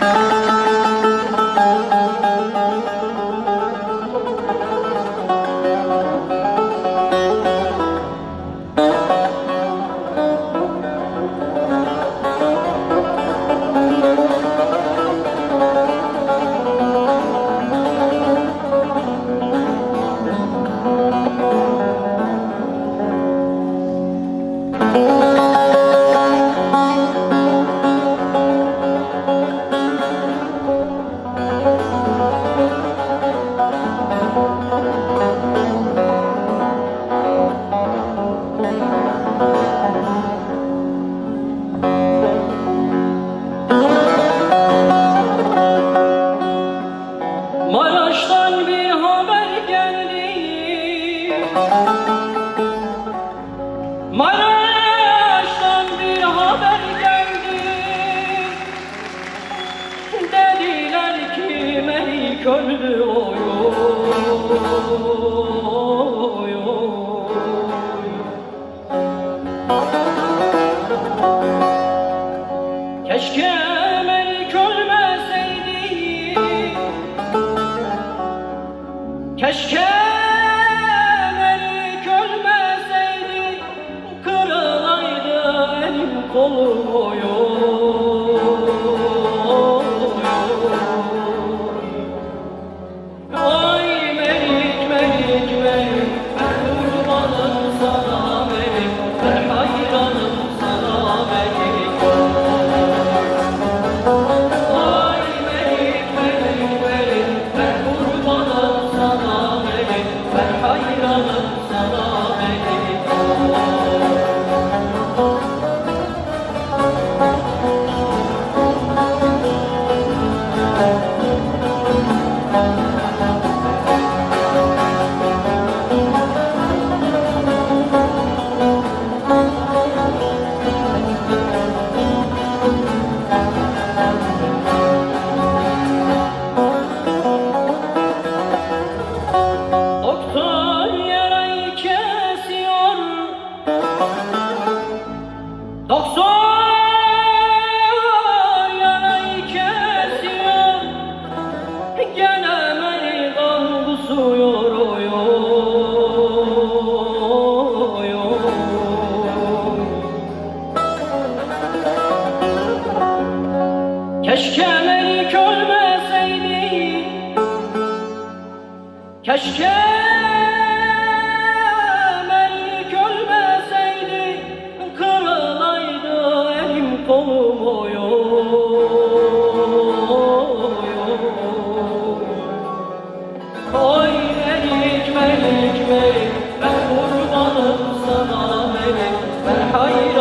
Maraş'tan Maraş'tan bir haber geldi. Dediler ki Melik öldü Keşke Melik ölmeseydi Keşke elim kolum Doktor yarayı kesiyor. Gene beni kan kusuyor oy oy Keşke Melik ölmeseydi Keşke 可以